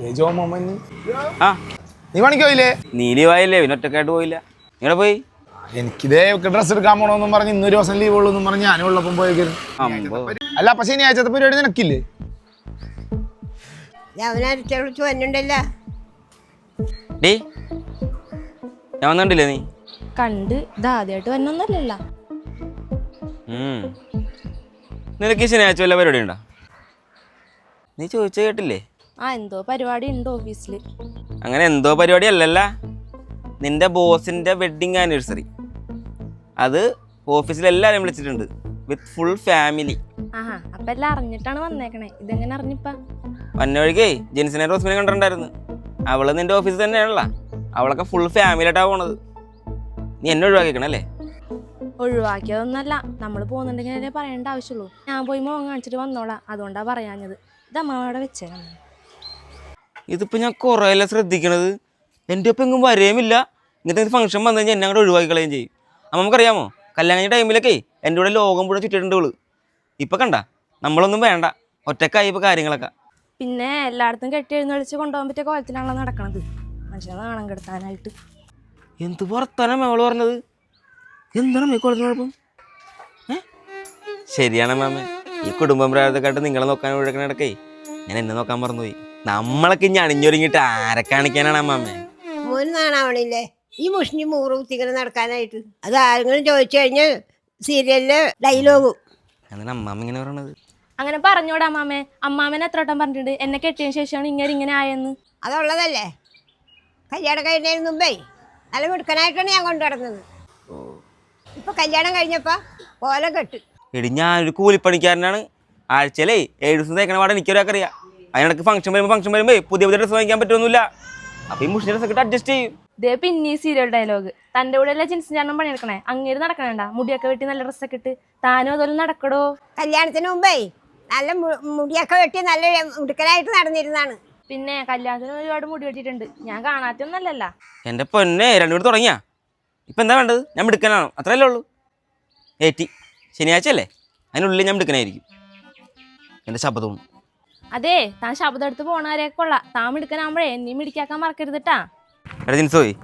ഏ ജോ മോമൻ ആ. നീ പണിക്കോയില്ലേ നീ ലീവായില്ലേ പിന്നെ ഒറ്റക്കായിട്ട് പോയില്ല. നിങ്ങളെ പോയി? എനിക്കിതേ ഡ്രസ് എടുക്കാൻ പോണോന്നും പറഞ്ഞ് ഇന്നൊരു ദിവസം ലീവ് ഉള്ളൂ എന്നും പറഞ്ഞ് ഞാനും ഉള്ളപ്പം പോയേക്കായിരുന്നു അമ്പോ. അല്ല അപ്പൊ ശനിയാഴ്ചത്തെ പരിപാടി നിനക്കില്ലേ? ഡേ ഞാൻ വന്നിട്ടില്ലേ നീ? കണ്ട് ഇതാദ്യമായിട്ട് വന്നൊന്നല്ലല്ലോ ഉം. നിനക്ക് ഈ ശനിയാഴ്ച വല്ല പരിപാടി ഉണ്ടോ? നീ ചോദിച്ചു കേട്ടില്ലേ? ആ എന്തോ പരിപാടി ഉണ്ട് ഓഫീസിൽ അങ്ങനെ എന്തോ പരിപാടി അല്ലല്ല. നിന്റെ ബോസിന്റെ വെഡിങ് ആനിവേഴ്സറി അത് ഓഫീസിൽ എല്ലാവരും വിളിച്ചിട്ടുണ്ട്. വിത്ത് ഫുൾ ഫാമിലി ആഹാ അപ്പൊ എല്ലാം അറിഞ്ഞിട്ടാണ് വന്നേക്കണേ. ഇതെങ്ങനെ അറിഞ്ഞിപ്പാ? വന്ന വഴിക്കേ ജെൻസിനെ റോസ്മിനെ കണ്ടിട്ടുണ്ടായിരുന്നു. അവൾ നിന്റെ ഓഫീസിൽ തന്നെയാണല്ല. അവളൊക്കെ ഫുൾ ഫാമിലിയായിട്ടാ പോണത്. നീ എന്നെ ഒഴിവാക്കിക്കണല്ലേ ഒഴിവാക്കിയതൊന്നല്ല നമ്മൾ പോകുന്നുണ്ടെങ്കിൽ പറയേണ്ട ആവശ്യമുള്ളൂ. ഞാൻ പോയി മോൻ കാണിച്ചിട്ട് വന്നോളാം. അതുകൊണ്ടാ പറയാഞ്ഞത്. ഇത് അമ്മാവടെ വെച്ചേക്കണം ഇതിപ്പോ ഞാൻ കുറേ അല്ല ശ്രദ്ധിക്കണത്? എന്റെ ഒപ്പം എങ്ങും വരേമില്ല ഇങ്ങനത്തെ ഫംഗ്ഷൻ വന്നു കഴിഞ്ഞാൽ എന്നെ അങ്ങോട്ട് ഒഴിവാക്കി കളയുകയും ചെയ്യും. അമ്മ നമുക്കറിയാമോ? കല്യാണം കഴിഞ്ഞ ടൈമിലൊക്കെ എന്റെ കൂടെ ലോകം മുഴുവൻ ചുറ്റിട്ടുണ്ട് ഇവൾ. ഇപ്പൊ കണ്ട? നമ്മളൊന്നും വേണ്ട. ഒറ്റക്കായി ഇപ്പൊ കാര്യങ്ങളൊക്കെ. പിന്നെ എല്ലായിടത്തും കെട്ടി എഴുന്നള്ളിച്ച് കൊണ്ടുപോകാൻ പറ്റിയ കോലത്തിലാണല്ലോ നടക്കണത്. മനുഷ്യനെ നാണം കെടുത്താനായിട്ട്. എന്ത് വർത്താനം അവൾ പറഞ്ഞത്? എന്താണ് മേക്കോളത്തിന് കുഴപ്പം? ശരിയാണ് മാമ ഈ കുടുംബം പ്രായത്തെക്കാട്ട് നിങ്ങളെ നോക്കാൻ ഒഴുക്കണിടക്കേ ഞാൻ എന്നെ നോക്കാൻ മറന്നുപോയി. നമ്മളൊക്കെ ഇനി അണിഞ്ഞൊരുങ്ങിട്ട് ആരെ കാണിക്കാനാണ് മാമേ മോന് നാണാവണില്ലേ? ഈ മുഷിഞ്ഞ് മൂറ് കുത്തിങ്ങനെ നടക്കാനായിട്ട്. അത് ആരെങ്കിലും ചോദിച്ചു കഴിഞ്ഞാൽ സീരിയലിലെ ഡയലോഗും. അങ്ങനെ അമ്മാമ്മ ഇങ്ങനെ പറയണത്. അങ്ങനെ പറഞ്ഞോടാ അമ്മാമേ. അമ്മാമനെ എത്ര വട്ടം പറഞ്ഞിട്ടുണ്ട്? എന്നെ കെട്ടിയതിന് ശേഷമാണ് ഇങ്ങനെ ഇങ്ങനെ ആയെന്ന്. അതുള്ളതല്ലേ? കല്യാണം കഴിഞ്ഞതിന് മുമ്പേ നല്ല മിടുക്കനായിട്ടാണ് ഞാൻ കൊണ്ടു നടന്നത്. ഇപ്പൊ കല്യാണം കഴിഞ്ഞപ്പോ കോലം കെട്ട്. എടി ഞാനൊരു കൂലിപ്പണിക്കാരനാണ്. ആഴ്ചയിലേ ഏഴ് ദിവസം തേക്കണ പാടെ എനിക്കൊരാൾക്ക് അറിയാം. അതിനിടക്ക് ഫംഗ്ഷൻ വരുമ്പോൾ ഫംഗ്ഷൻ വരുമ്പോൾ പുതിയ പുതിയ ഡ്രസ്സ് വാങ്ങിക്കാൻ പറ്റുമൊന്നുമില്ല അപ്പൊ ഈ മുഷിന്റെ ഡ്രസ്സൊക്കെ അഡ്ജസ്റ്റ് ചെയ്യും. ദേ പിന്നെ ഈ സീരിയൽ ഡയലോഗ് തന്റെ കൂടെ അല്ലേ ജിൻസ് ഞാനും പണിയെടുക്കണേ. അങ്ങേര് നടക്കണേണ്ട. മുടിയൊക്കെ വെട്ടി നല്ല ഡ്രസ്സൊക്കെ ഇട്ട്. താനും അതുപോലെ നടക്കടോ? കല്യാണത്തിന് മുമ്പേ നല്ല മുടിയൊക്കെ വെട്ടി നല്ല മിടുക്കനായിട്ട് നടന്നിരുന്നാണ് പിന്നെ കല്യാണത്തിന് ഒരുപാട് മുടി വെട്ടിയിട്ടുണ്ട്. ഞാൻ കാണാത്തൊന്നല്ലല്ല. എന്റെ പൊന്നെ രണ്ടു കൂടി തുടങ്ങിയാ? ഇപ്പൊ എന്താ വേണ്ടത്? ഞാൻ മിടുക്കനാണോ? അത്രയല്ലേ ഉള്ളൂ. ഏറ്റി ശനിയാഴ്ച അല്ലേ അതിനുള്ളിൽ ഞാൻ മിടുക്കനായിരിക്കും. എന്റെ ശബ്ദവും അതെ താൻ ശബ്ദം എടുത്ത് പോണവരെയൊക്കെ കൊള്ളാം. താൻ മിടുക്കനാകുമ്പോഴേ എന്നെയും മിടിക്കാക്കാൻ മറക്കരുതിട്ടാ എടാ ജിൻസോയി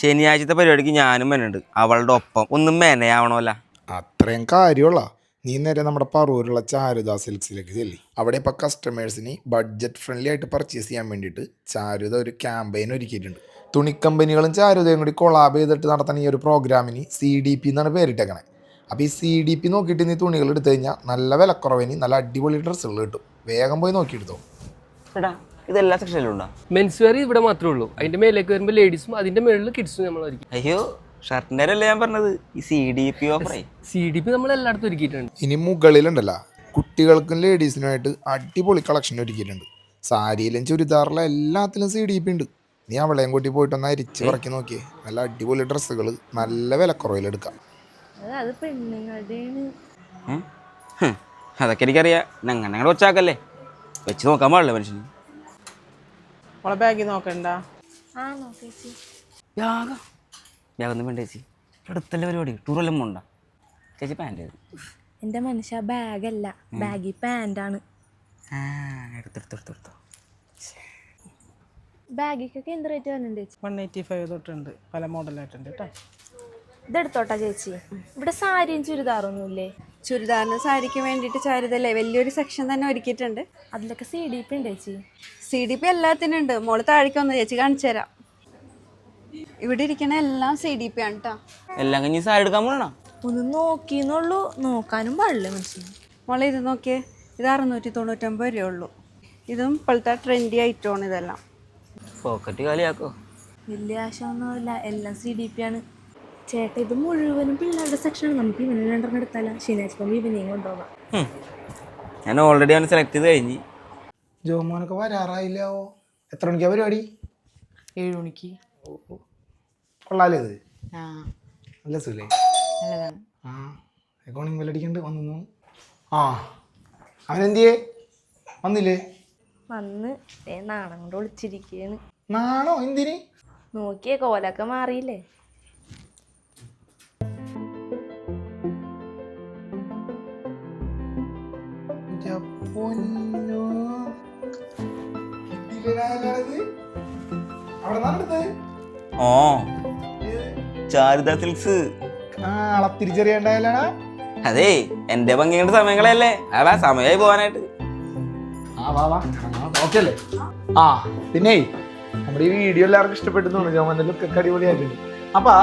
ശനിയാഴ്ചത്തെ പരിപാടിക്ക് ഞാനും മെനുണ്ട് അവളുടെ ഒപ്പം. ഒന്നും മെനയാവണമല്ല. അത്രയും കാര്യമുള്ള. നീ നേരെ നമ്മുടെ പറൂരുള്ള ചാരുദാ സിൽക്സിലേക്ക് ചെല്ലി. അവിടെ ഇപ്പോൾ കസ്റ്റമേഴ്സിന് ബഡ്ജറ്റ് ഫ്രണ്ട്ലി ആയിട്ട് പർച്ചേസ് ചെയ്യാൻ വേണ്ടിയിട്ട് ചാരുദ ഒരു ക്യാമ്പയിൻ ഒരുക്കിയിട്ടുണ്ട്. തുണിക്കമ്പനികളും ചാരുദയും കൂടി കൊളാബ് ചെയ്തിട്ട് നടത്തുന്ന ഈ ഒരു പ്രോഗ്രാമിന് സി ഡി പി എന്നാണ് പേരിട്ടേക്കണേ. അപ്പോൾ ഈ സി ഡി പി നോക്കിയിട്ട് നീ തുണികൾ എടുത്തു കഴിഞ്ഞാൽ നല്ല വിലക്കുറവിന് നല്ല അടിപൊളി ഡ്രസ്സുകൾ കിട്ടും. വേഗം പോയി നോക്കിയെടുത്തോ. എടാ ഇതെല്ലാ സെക്ഷനിലും ഉണ്ടോ? മെൻസ് വെയർ ഇവിടെ മാത്രമേ ഉള്ളൂ. അതിന്റെ മേലേക്ക് വരുമ്പോൾ ലേഡീസും അതിന്റെ മേളിൽ കിഡ്സും നമ്മളായിരിക്കും അയ്യോ ഷർട്ടിന്റെ അല്ലേ ഞാൻ പറഞ്ഞത്? ഈ സി ഡി പി ഓഫറേ സി ഡി പി നമ്മൾ എല്ലായിടത്തും ഒരുക്കിയിട്ടുണ്ട്. ഇനി മുകളിലുണ്ടല്ലോ കുട്ടികൾക്കും ലേഡീസിനുമായിട്ട് അടിപൊളി കളക്ഷൻ ഒരുക്കിയിട്ടുണ്ട്. സാരിയിലും ചുരിദാറിലും എല്ലാത്തിലും സി ഡി പി ഉണ്ട്. നീ അവളെയും കൂട്ടി പോയിട്ടൊന്ന് അരിച്ച് പറക്കി നോക്കിയേ. നല്ല അടിപൊളി ഡ്രസ്സുകൾ നല്ല വിലക്കുറവിൽ എടുക്കാം. അത് പെണ്ണുങ്ങളുടെയാണ്. അതൊക്കെ എനിക്കറിയാം. ഞങ്ങൾ ഞങ്ങളുടെ ഒച്ചാക്കല്ലേ വെച്ച് നോക്കാൻ പാടില്ല മനുഷ്യന്. ബാഗിൽ നോക്കണ്ട? ആ നോക്കേച്ചി യാഗം. യാഗൊന്നും വേണ്ട ചേച്ചി. അടുത്തല്ല പരിപാടി. ടൂറെല്ലാം പോണ്ട ചേച്ചി പാന്റ് എന്റെ മനുഷ്യ ബാഗല്ല. ബാഗി പാന്റാണ് ആ എടുത്തെടുത്തെടുത്തെടുത്തോ ബാഗിക്കൊക്കെ എന്ത് റേറ്റ് വന്നിട്ടുണ്ട് ചേച്ചി? വൺ എയ്റ്റി ഫൈവ് തൊട്ടുണ്ട്. പല മോഡലായിട്ടുണ്ട് കേട്ടോ ഇതെടുത്തോട്ടാ ചേച്ചി. ഇവിടെ സാരിയും ചുരിദാറൊന്നും ഇല്ലേ? ചുരിദാറിന് സാരിക്ക് വേണ്ടിയിട്ട് ചാരുതല്ലേ? വലിയൊരു സെക്ഷൻ തന്നെ ഒരുക്കിയിട്ടുണ്ട്. അതിലൊക്കെ സി ഡി പി ഉണ്ട് ചേച്ചി? സി ഡി പി എല്ലാത്തിനും ഉണ്ട്. മോൾ താഴേക്ക് വന്ന്. ചേച്ചി കാണിച്ചു തരാം. ഇവിടെ ഇരിക്കണ എല്ലാം സി ഡി പി ആണ് കേട്ടോ എല്ലാം കഴിഞ്ഞ് സാരി എടുക്കാൻ പോകണോ ഒന്ന് നോക്കിന്നുള്ളൂ. നോക്കാനും പാടില്ല മനുഷ്യൻ മോളെ ഇത് നോക്കിയേ. ഇത് അറുന്നൂറ്റി തൊണ്ണൂറ്റൊമ്പത് രൂപ ഉള്ളൂ ഇതും ഇപ്പോഴത്തെ ട്രെൻഡി ഐറ്റമാണ് ഇതെല്ലാം. പോക്കറ്റ് കാലിയാക്കോ വലിയ ആശയമൊന്നുമില്ല എല്ലാം സി ഡി പി ആണ്. ചേട്ടാ ഇത് മുഴുവനും പിള്ളേരുടെ സെക്ഷനാണ് നമുക്ക് ഇവനെ രണ്ടെണ്ണം എടുത്താലോ? ശനിയാഴ്ച പോകുമ്പോൾ ഇവനെയും കൊണ്ടുപോകാം. ഞാൻ ഓൾറെഡി അവനെ സെലക്ട് ചെയ്ത് കഴിഞ്ഞ്. ജോമോനൊക്കെ വരാറായില്ലോ എത്ര മണിക്കാ പരിപാടി? ഏഴ് മണിക്ക്. കൊള്ളാലേ ഇത്. ആ. നല്ല സുഖല്ലേ? നല്ലതാണ്. ആ. അക്കൗണ്ടിങ് ബെല്ലടിക്കണ്ട് വന്നു ആ. അവനെന്തിയേ വന്നില്ലേ? വന്ന്. ദേ നാണം കൊണ്ട് ഒളിച്ചിരിക്കുകയാണ് നാണോ? എന്തിന്? നോക്കിയേ കോലൊക്കെ മാറിയില്ലേ? പൊന്നോ. ഓ ചാരുദ സിൽക്സ്. തിരിച്ചറിയണ്ടായാലാണ് അതെ എന്റെ ഭംഗിയുടെ സമയങ്ങളല്ലേ. അതാ സമയമായി പോവാനായിട്ട്. ആ വാ വാ. ഓക്കെ അല്ലേ ആ പിന്നെ നമ്മുടെ ഈ വീഡിയോ എല്ലാവർക്കും ഇഷ്ടപ്പെട്ടു ജോമന്റെ ലുക്കൊക്കെ അടിപൊളിയായിട്ടുണ്ട്. അപ്പൊ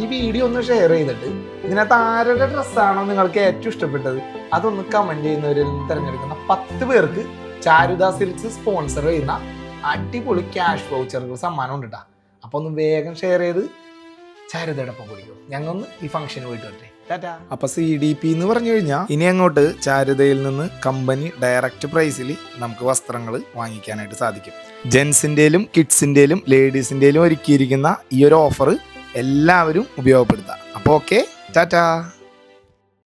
ഈ വീഡിയോ ഒന്ന് ഷെയർ ചെയ്തിട്ട് ഇതിനകത്ത് ആരുടെ ഡ്രസ്സാണോ നിങ്ങൾക്ക് ഏറ്റവും ഇഷ്ടപ്പെട്ടത്? അതൊന്ന് കമന്റ് ചെയ്യുന്നവരിൽ തിരഞ്ഞെടുക്കുന്ന പത്ത് പേർക്ക് ചാരുദാ സിൽക്സ് സ്പോൺസർ ചെയ്യുന്ന അടിപൊളി ക്യാഷ് വൗച്ചറുകൾ സമ്മാനം ഉണ്ട് കേട്ടോ അപ്പൊ ഒന്ന് വേഗം ഷെയർ ചെയ്ത് ചാരുതയുടെ ഒപ്പം കുടിക്കും. ഞങ്ങൾ ഒന്ന് ഈ ഫംഗ്ഷന് പോയിട്ട് വരട്ടെ. അപ്പൊ സി ഡി പി എന്ന് പറഞ്ഞു കഴിഞ്ഞാൽ ഇനി അങ്ങോട്ട് ചാരുതയിൽ നിന്ന് കമ്പനി ഡയറക്റ്റ് പ്രൈസിൽ നമുക്ക് വസ്ത്രങ്ങൾ വാങ്ങിക്കാനായിട്ട് സാധിക്കും. ജെൻസിന്റെയിലും കിഡ്സിന്റെയിലും ലേഡീസിന്റെയിലും ഒരുക്കിയിരിക്കുന്ന ഈ ഒരു ഓഫർ എല്ലാവരും ഉപയോഗപ്പെടുത്താം. അപ്പോൾ ഓക്കെ ടാറ്റാ.